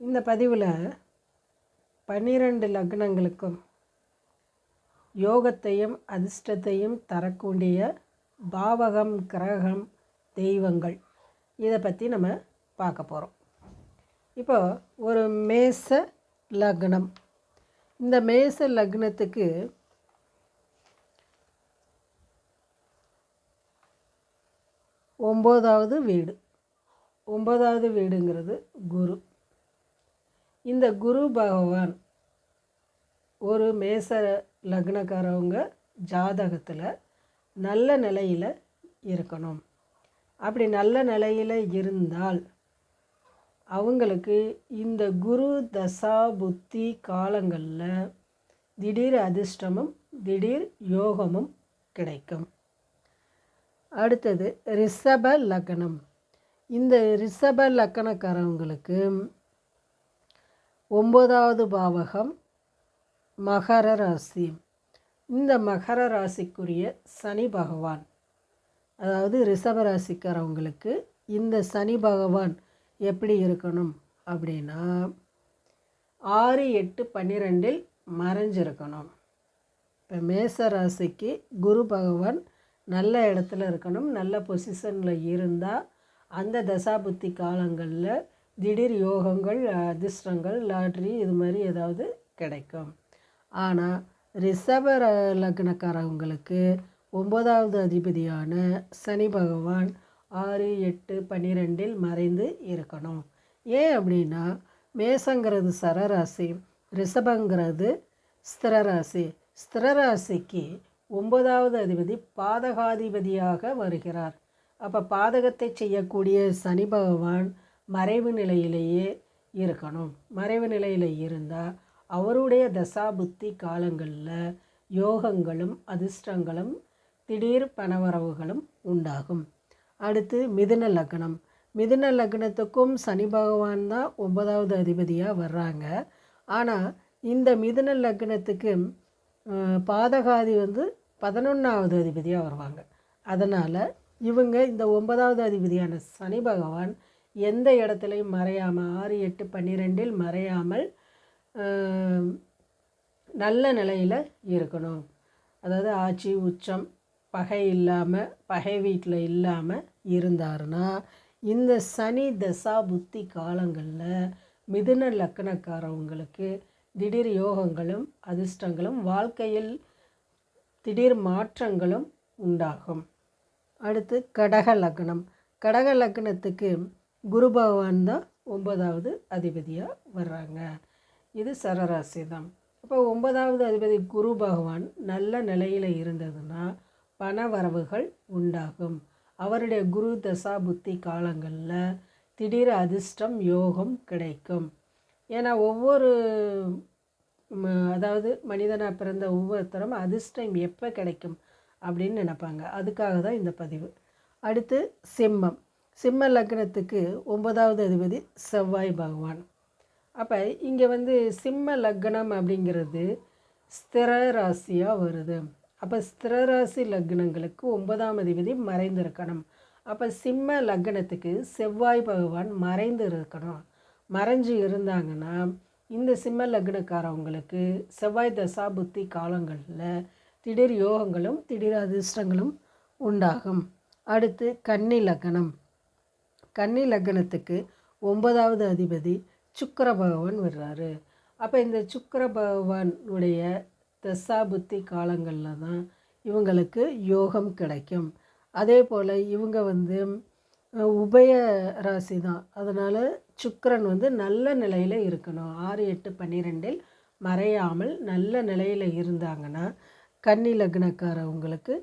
இந்த பதிவில் பன்னிரண்டு லக்னங்களுக்கும் யோகத்தையும் அதிர்ஷ்டத்தையும் தரக்கூடிய பாவகம் கிரகம் தெய்வங்கள். இதை பற்றி நம்ம பார்க்க போகிறோம் இப்போ ஒரு மேச லக்னம். இந்த மேச லக்னத்துக்கு ஒம்போதாவது வீடு. ஒம்போதாவது வீடுங்கிறது குரு. இந்த குரு பகவான் ஒரு மேச லக்னக்காரவங்க ஜாதகத்தில் நல்ல நிலையில் இருக்கணும். அப்படி நல்ல நிலையில் இருந்தால் அவங்களுக்கு இந்த குரு தசா புத்தி காலங்களில் திடீர் அதிர்ஷ்டமும் திடீர் யோகமும் கிடைக்கும். அடுத்தது ரிஷப லக்னம். இந்த ரிஷப லக்கணக்காரவங்களுக்கு ஒம்பதாவது பாவகம் மகர ராசி. இந்த மகர ராசிக்குரிய சனி பகவான் அதாவது ரிஷப ராசிக்காரவங்களுக்கு இந்த சனி பகவான் எப்படி இருக்கணும் அப்படின்னா ஆறு எட்டு பன்னிரெண்டில் மறைஞ்சிருக்கணும். இப்போ மேச ராசிக்கு குரு பகவான் நல்ல இடத்துல இருக்கணும் நல்ல பொசிஷனில் இருந்தால் அந்த தசாபுத்தி காலங்களில் திடீர் யோகங்கள் அதிர்ஷ்டங்கள் லாட்ரி இது மாதிரி ஏதாவது கிடைக்கும். ஆனால் ரிஷப லக்னக்காரவங்களுக்கு ஒன்பதாவது அதிபதியான சனி பகவான் ஆறு எட்டு பன்னிரெண்டில் மறைந்து இருக்கணும். ஏன் அப்படின்னா மேசங்கிறது சரராசி ரிஷபங்கிறது ஸ்திரராசி. ஸ்திரராசிக்கு ஒன்பதாவது அதிபதி பாதகாதிபதியாக வருகிறார். அப்போ பாதகத்தை செய்யக்கூடிய சனி பகவான் மறைவு நிலையிலேயே இருக்கணும். மறைவு நிலையில் இருந்தால் அவருடைய தசா புத்தி காலங்களில் யோகங்களும் அதிர்ஷ்டங்களும் திடீர் பணவரவுகளும் உண்டாகும். அடுத்து மிதுன லக்னம். மிதுன லக்னத்துக்கும் சனி பகவான் தான் ஒன்பதாவது அதிபதியாக வர்றாங்க. ஆனால் இந்த மிதுன லக்னத்துக்கு பாதகாதி வந்து பதினொன்றாவது அதிபதியாக வருவாங்க. அதனால் இவங்க இந்த ஒன்பதாவது அதிபதியான சனி பகவான் எந்த இடத்துலையும் மறையாமல் ஆறு எட்டு பன்னிரெண்டில் மறையாமல் நல்ல நிலையில் இருக்கணும். அதாவது ஆட்சி உச்சம் பகை இல்லாமல் பகை வீட்டில் இல்லாமல் இருந்தாருன்னா இந்த சனி தசா புத்தி காலங்களில் மிதுன லக்கணக்காரவங்களுக்கு திடீர் யோகங்களும் அதிர்ஷ்டங்களும் வாழ்க்கையில் திடீர் மாற்றங்களும் உண்டாகும். அடுத்து கடக லக்னம் கடக லக்னத்துக்கு குரு பகவான் தான் ஒன்பதாவது அதிபதியாக வர்றாங்க. இது சரராசி தான் இப்போ ஒன்பதாவது அதிபதி குரு பகவான் நல்ல நிலையில் இருந்ததுன்னா பண வரவுகள் உண்டாகும். அவருடைய குரு தசா புத்தி காலங்களில் திடீர் அதிர்ஷ்டம் யோகம் கிடைக்கும். ஏன்னா ஒவ்வொரு ம- அதாவது மனிதனாக பிறந்த ஒவ்வொருத்தரும் அதிர்ஷ்டம் எப்போ கிடைக்கும் அப்படின்னு நினைப்பாங்க. அதுக்காக தான் இந்த பதிவு. அடுத்து சிம்மம். சிம்ம லக்னத்துக்கு ஒன்பதாவது அதிபதி செவ்வாய் பகவான். அப்போ இங்கே வந்து சிம்ம லக்னம் அப்படிங்கிறது ஸ்திர ராசியாக வருது. அப்போ ஸ்திர ராசி லக்னங்களுக்கு ஒன்பதாம் அதிபதி மறைந்திருக்கணும். அப்போ சிம்ம லக்னத்துக்கு செவ்வாய் பகவான் மறைந்து இருக்கணும். மறைஞ்சு இருந்தாங்கன்னா இந்த சிம்ம லக்னக்காரவங்களுக்கு செவ்வாய் தசா புத்தி காலங்களில் திடீர் யோகங்களும் திடீர் அதிர்ஷ்டங்களும் உண்டாகும். அடுத்து கன்னி லக்னம். கன்னி லக்னத்துக்கு ஒன்பதாவது அதிபதி சுக்கர பகவான் வர்றாரு. அப்போ இந்த சுக்கர பகவானுடைய தசா புத்தி காலங்களில் தான் இவங்களுக்கு யோகம் கிடைக்கும். அதே போல் இவங்க வந்து உபய ராசி தான். அதனால் சுக்கரன் வந்து நல்ல நிலையில் இருக்கணும். ஆறு எட்டு பன்னிரெண்டில் மறையாமல் நல்ல நிலையில் இருந்தாங்கன்னா கன்னி லக்னக்காரவங்களுக்கு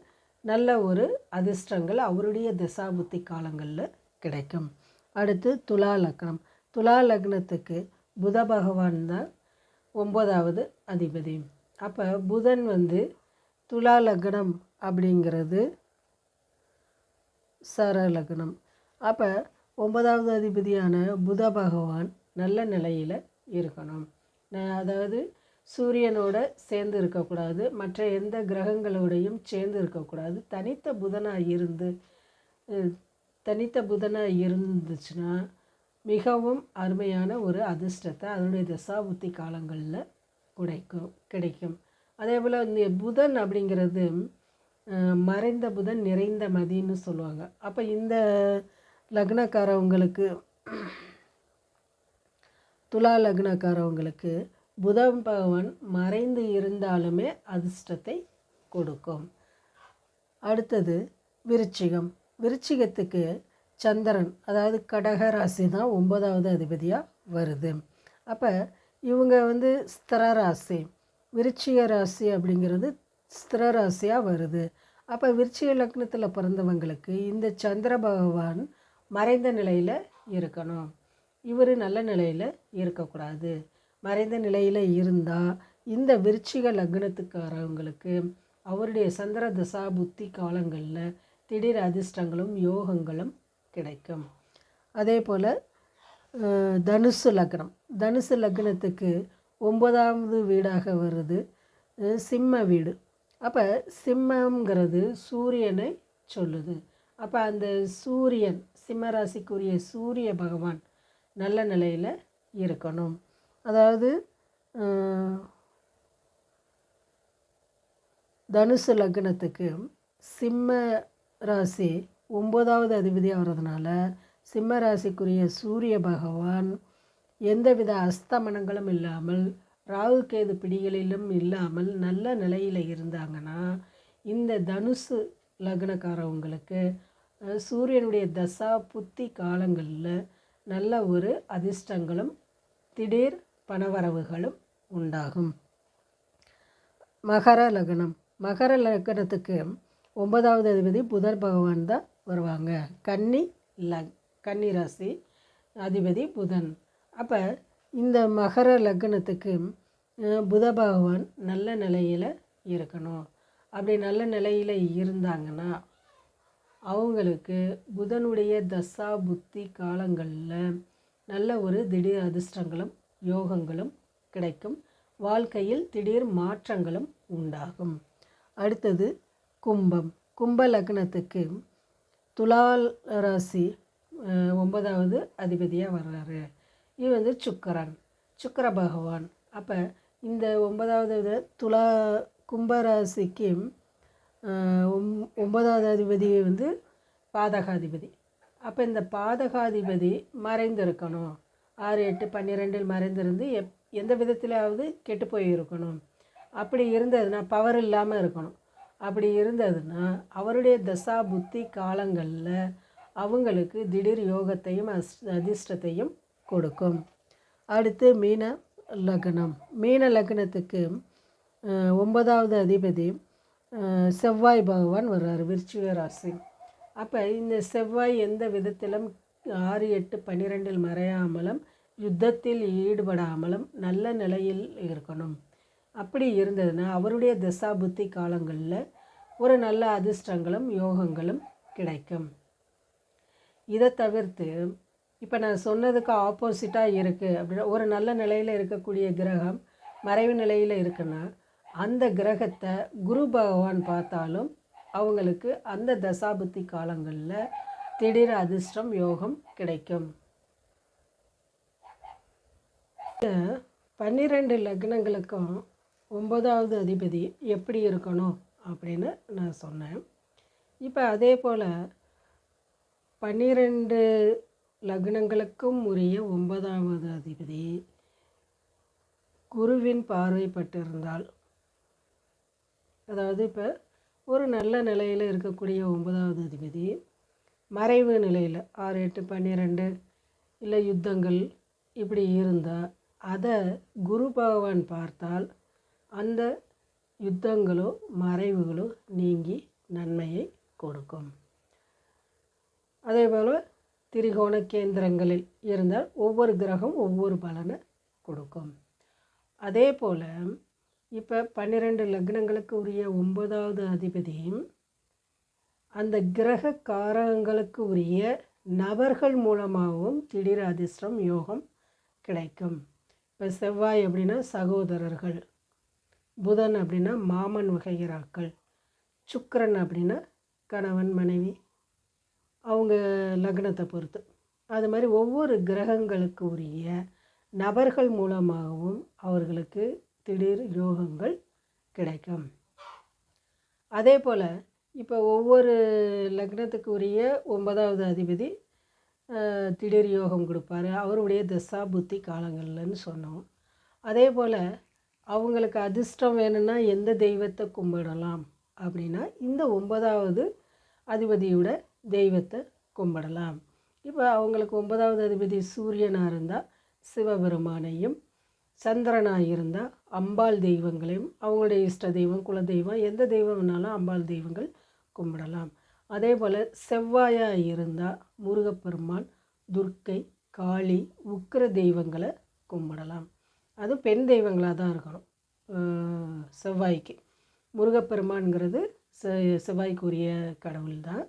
நல்ல ஒரு அதிர்ஷ்டங்கள் அவருடைய திசாபுத்தி காலங்களில் கிடைக்கும். அடுத்து துலா லக்னம். துலா லக்னத்துக்கு புத பகவான் தான் ஒன்பதாவது அதிபதி. அப்போ புதன் வந்து துலா லக்னம் அப்படிங்கிறது சர லக்னம். அப்போ ஒன்பதாவது அதிபதியான புத பகவான் நல்ல நிலையில் இருக்கணும். அதாவது சூரியனோட சேர்ந்து இருக்கக்கூடாது. மற்ற எந்த கிரகங்களோடையும் சேர்ந்து இருக்கக்கூடாது. தனித்த புதனாக இருந்து தனித்த புதனாக இருந்துச்சுன்னா மிகவும் அருமையான ஒரு அதிர்ஷ்டத்தை அதனுடைய தசாபுத்தி காலங்களில் கிடைக்கும் கிடைக்கும். அதே போல் இந்த புதன் அப்படிங்கிறது மறைந்த புதன் நிறைந்த மதின்னு சொல்லுவாங்க. அப்போ இந்த லக்னக்காரவங்களுக்கு துலா லக்னக்காரவங்களுக்கு புதன் பகவான் மறைந்து இருந்தாலுமே அதிர்ஷ்டத்தை கொடுக்கும். அடுத்தது விருச்சிகம். விருச்சிகத்துக்கு சந்திரன் அதாவது கடக ராசி தான் ஒன்பதாவது அதிபதியாக வருது. அப்போ இவங்க வந்து ஸ்திர ராசி விருச்சிக ராசி அப்படிங்கிறது ஸ்திர ராசியாக வருது. அப்போ விருச்சிக லக்னத்தில் பிறந்தவங்களுக்கு இந்த சந்திர பகவான் மறைந்த நிலையில் இருக்கணும். இவர் நல்ல நிலையில் இருக்கக்கூடாது. மறைந்த நிலையில் இருந்தால் இந்த விருச்சிக லக்னத்துக்காரவங்களுக்கு அவருடைய சந்திர தசா புத்தி காலங்களில் திடீர் அதிர்ஷ்டங்களும் யோகங்களும் கிடைக்கும். அதே போல் தனுசு லக்னம். தனுசு லக்னத்துக்கு ஒன்பதாவது வீடாக வருது. சிம்ம வீடு. அப்போ சிம்மங்கிறது சூரியனை சொல்லுது. அப்போ அந்த சூரியன் சிம்ம ராசிக்குரிய சூரிய பகவான் நல்ல நிலையில் இருக்கணும். அதாவது தனுசு லக்னத்துக்கு சிம்ம ராசி ஒம்பதாவது அதிபதி ஆகிறதுனால சிம்ம ராசிக்குரிய சூரிய பகவான் எந்தவித அஸ்தமனங்களும் இல்லாமல் ராகு கேது பிடிகளிலும் இல்லாமல் நல்ல நிலையில் இருந்தாங்கன்னா இந்த தனுசு லக்னக்காரவங்களுக்கு சூரியனுடைய தசா புத்தி காலங்களில் நல்ல ஒரு அதிர்ஷ்டங்களும் திடீர் பணவரவுகளும் உண்டாகும். மகர லக்னம். மகர லக்னத்துக்கு ஒன்பதாவது அதிபதி புதர் பகவான் தான் வருவாங்க. கன்னி லக் கன்னி ராசி அதிபதி புதன். அப்போ இந்த மகர லக்னத்துக்கு புத பகவான் நல்ல நிலையில் இருக்கணும். அப்படி நல்ல நிலையில் இருந்தாங்கன்னா அவங்களுக்கு புதனுடைய தசா புத்தி காலங்களில் நல்ல ஒரு திடீர் அதிர்ஷ்டங்களும் யோகங்களும் கிடைக்கும். வாழ்க்கையில் திடீர் மாற்றங்களும் உண்டாகும். அடுத்தது கும்பம் கும்ப லக்னத்துக்கு துலால் ராசி ஒன்பதாவது அதிபதியாக வர்றாரு. இது வந்து சுக்கரன் சுக்கர பகவான். அப்போ இந்த ஒன்பதாவது துலா கும்பராசிக்கு ஒன்பதாவது அதிபதி வந்து பாதகாதிபதி. அப்போ இந்த பாதகாதிபதி மறைந்திருக்கணும். ஆறு எட்டு பன்னிரெண்டில் மறைந்திருந்து எப் எந்த விதத்திலாவது கெட்டு போய் இருக்கணும் அப்படி இருந்ததுன்னா பவர் இல்லாமல் இருக்கணும். அப்படி இருந்ததுன்னா அவருடைய தசா புத்தி காலங்களில் அவங்களுக்கு திடீர் யோகத்தையும் அஸ் அதிர்ஷ்டத்தையும் கொடுக்கும். அடுத்து மீன லக்னம். மீன லக்னத்துக்கு ஒன்பதாவது அதிபதி செவ்வாய் பகவான் வர்றார் விருச்சிக ராசி. அப்போ இந்த செவ்வாய் எந்த விதத்திலும் ஆறு எட்டு பன்னிரெண்டில் மறையாமலும் யுத்தத்தில் ஈடுபடாமலும் நல்ல நிலையில் இருக்கணும். அப்படி இருந்ததுன்னா அவருடைய தசா புத்தி காலங்களில் ஒரு நல்ல அதிர்ஷ்டங்களும் யோகங்களும் கிடைக்கும். இதை தவிர்த்து இப்போ நான் சொன்னதுக்கு ஆப்போசிட்டாக இருக்குது அப்படின்னா ஒரு நல்ல நிலையில் இருக்கக்கூடிய கிரகம் மறைவு நிலையில் இருக்குன்னா அந்த கிரகத்தை குரு பகவான் பார்த்தாலும் அவங்களுக்கு அந்த தசாபுத்தி காலங்களில் திடீர் அதிர்ஷ்டம் யோகம் கிடைக்கும். பன்னிரெண்டு லக்னங்களுக்கும் ஒன்பதாவது அதிபதி எப்படி இருக்கணும்? அப்படின்னு நான் சொன்னேன். இப்போ அதே போல் பன்னிரெண்டு லக்னங்களுக்கும் உரிய ஒன்பதாவது அதிபதி குருவின் பார்வைப்பட்டிருந்தால் அதாவது இப்போ ஒரு நல்ல நிலையில் இருக்கக்கூடிய ஒன்பதாவது அதிபதி மறைவு நிலையில் ஆறு எட்டு பன்னிரெண்டு இல்லை யுத்தங்கள் இப்படி இருந்தால் அதை குரு பகவான் பார்த்தால் அந்த யுத்தங்களோ மறைவுகளோ நீங்கி நன்மையை கொடுக்கும். அதே போல் திரிகோண கேந்திரங்களில் இருந்தால் ஒவ்வொரு கிரகம் ஒவ்வொரு பலனை கொடுக்கும். அதே போல் இப்போ பன்னிரெண்டு லக்னங்களுக்கு உரிய ஒன்பதாவது அதிபதியும் அந்த கிரக காரகங்களுக்கு உரிய நபர்கள் மூலமாகவும் திடீர் அதிர்ஷ்டம் யோகம் கிடைக்கும். இப்போ செவ்வாய் அப்படின்னா சகோதரர்கள். புதன் அப்படின்னா மாமன் வகைகிறாக்கள் சுக்கரன் அப்படின்னா கணவன் மனைவி. அவங்க லக்னத்தை பொறுத்து. அது மாதிரி ஒவ்வொரு கிரகங்களுக்கு உரிய நபர்கள் மூலமாகவும் அவர்களுக்கு திடீர் யோகங்கள் கிடைக்கும். அதே போல் இப்போ ஒவ்வொரு லக்னத்துக்கு உரிய ஒன்பதாவது அதிபதி திடீர் யோகம் கொடுப்பாரு. அவருடைய தசா புத்தி காலங்கள்லன்னு சொன்னோம். அதே போல் அவங்களுக்கு அதிர்ஷ்டம் வேணும்னா எந்த தெய்வத்தை கும்பிடலாம் அப்படின்னா இந்த ஒன்பதாவது அதிபதியோட தெய்வத்தை கும்பிடலாம். இப்போ அவங்களுக்கு ஒன்பதாவது அதிபதி சூரியனாக இருந்தால் சிவபெருமானையும் சந்திரனாக இருந்தால் அம்பாள் தெய்வங்களையும் அவங்களுடைய இஷ்ட தெய்வம் குல தெய்வம் எந்த தெய்வம் வேணாலும் அம்பாள் தெய்வங்கள் கும்பிடலாம். அதே போல் செவ்வாயாக இருந்தால் முருகப்பெருமான் துர்க்கை காளி உக்கிர தெய்வங்களை கும்பிடலாம். அதுவும் பெண் தெய்வங்களாக தான் இருக்கணும். செவ்வாய்க்கு. முருகப்பெருமான்ங்கிறது செ செவ்வாய்க்குரிய கடவுள் தான்.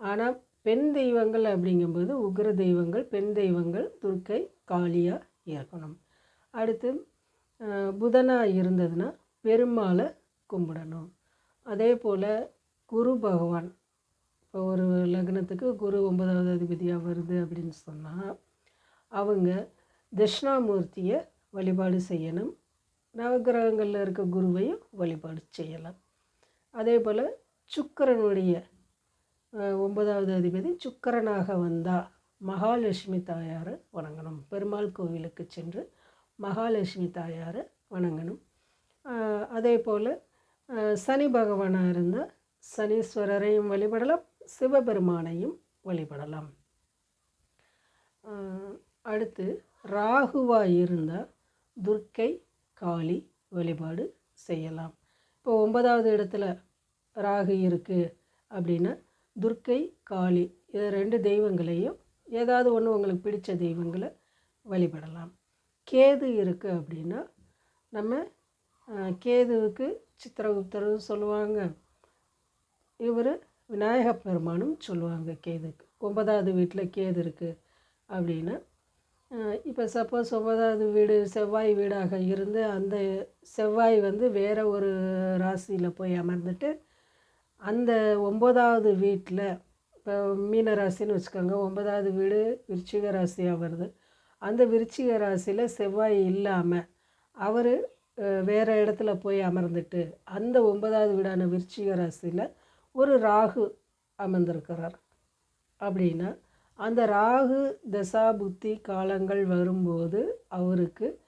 ஆனால் பெண் தெய்வங்கள் அப்படிங்கும்போது உக்ர தெய்வங்கள் பெண் தெய்வங்கள் துர்க்கை காளியாக இருக்கணும். அடுத்து புதனாக இருந்ததுன்னா பெருமாளை கும்பிடணும். அதே போல் குரு பகவான். இப்போ ஒரு லக்னத்துக்கு குரு ஒன்பதாவது அதிபதியாக வருது அப்படின்னு சொன்னால் அவங்க தட்சிணாமூர்த்தியை வழிபாடு செய்யணும். நவகிரகங்களில் இருக்க குருவையும் வழிபாடு செய்யலாம். அதே போல் சுக்கிரனுடைய ஒன்பதாவது அதிபதி சுக்கிரனாக வந்தால் மகாலட்சுமி தாயாரை வணங்கணும். பெருமாள் கோவிலுக்கு சென்று மகாலட்சுமி தாயாரை வணங்கணும். அதே போல் சனி பகவானாக இருந்தால் சனீஸ்வரரையும் வழிபடலாம் சிவபெருமானையும் வழிபடலாம். அடுத்து ராகுவாக இருந்தால் துர்க்கை காளி வழிபாடு செய்யலாம். இப்போ ஒன்பதாவது இடத்துல ராகு இருக்குது அப்படின்னா துர்க்கை காளி இது ரெண்டு தெய்வங்களையும் ஏதாவது ஒன்று உங்களுக்கு பிடித்த தெய்வங்களை வழிபடலாம். கேது இருக்குது அப்படின்னா நம்ம கேதுவுக்கு சித்திரகுப்தரும் சொல்லுவாங்க. இவர் விநாயக பெருமானும் சொல்லுவாங்க கேதுக்கு. ஒன்பதாவது வீட்டில் கேது இருக்குது அப்படின்னா இப்போ சப்போஸ் ஒன்பதாவது வீடு செவ்வாய் வீடாக இருந்து அந்த செவ்வாய் வந்து வேறு ஒரு ராசியில் போய் அமர்ந்துட்டு அந்த ஒம்பதாவது வீட்டில் இப்போ மீன ராசின்னு வச்சுக்கோங்க ஒன்பதாவது வீடு விருச்சிக ராசியாக வருது. அந்த விருச்சிக ராசியில் செவ்வாய் இல்லாமல் அவர் வேறு இடத்துல போய் அமர்ந்துட்டு அந்த ஒன்பதாவது வீடான விருச்சிக ராசியில் ஒரு ராகு அமர்ந்திருக்கிறார். அப்படின்னா அந்த ராகு தசா புத்தி காலங்கள் வரும்போது அவருக்கு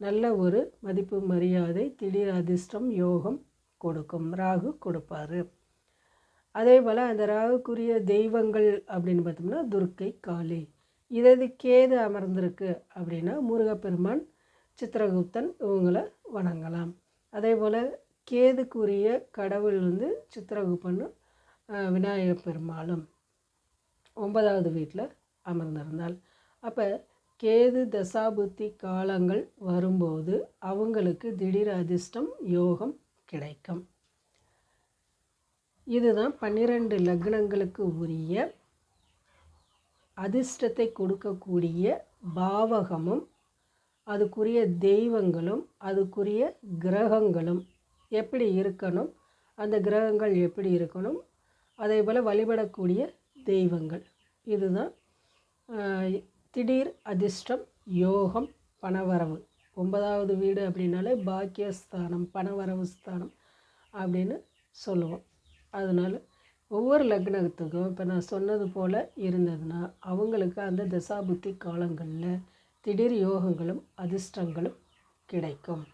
நல்ல ஒரு மதிப்பு மரியாதை திடீர் அதிர்ஷ்டம் யோகம் கொடுக்கும். ராகு கொடுப்பாரு. அதே போல் அந்த ராகுக்குரிய தெய்வங்கள் அப்படின்னு பார்த்தோம்னா துர்க்கை காளி. இதது கேது அமர்ந்திருக்கு அப்படின்னா முருகப்பெருமான் சித்திரகுப்தன் இவங்களை வணங்கலாம். அதே போல் கேதுக்குரிய கடவுள் வந்து சித்திரகுப்தனும் விநாயகப் பெருமாளும். ஒன்பதாவது வீட்டில் அமர்ந்திருந்தால் அப்போ கேது தசாபுத்தி காலங்கள் வரும்போது அவங்களுக்கு திடீர் அதிர்ஷ்டம் யோகம் கிடைக்கும். இதுதான் பன்னிரண்டு லக்னங்களுக்கு உரிய அதிர்ஷ்டத்தை கொடுக்கக்கூடிய பாவகமும் அதுக்குரிய தெய்வங்களும் அதுக்குரிய கிரகங்களும் எப்படி இருக்கணும் அந்த கிரகங்கள் எப்படி இருக்கணும் அதே போல் வழிபடக்கூடிய தெய்வங்கள். இதுதான் திடீர் அதிர்ஷ்டம் யோகம் பணவரவு. ஒன்பதாவது வீடு அப்படின்னாலே பாக்கியஸ்தானம் பணவரவு ஸ்தானம் அப்படின்னு சொல்லுவோம். அதனால் ஒவ்வொரு லக்னத்துக்கும் இப்போ நான் சொன்னது போல் இருந்ததுன்னா அவங்களுக்கு அந்த தசாபுத்தி காலங்களில் திடீர் யோகங்களும் அதிர்ஷ்டங்களும் கிடைக்கும்.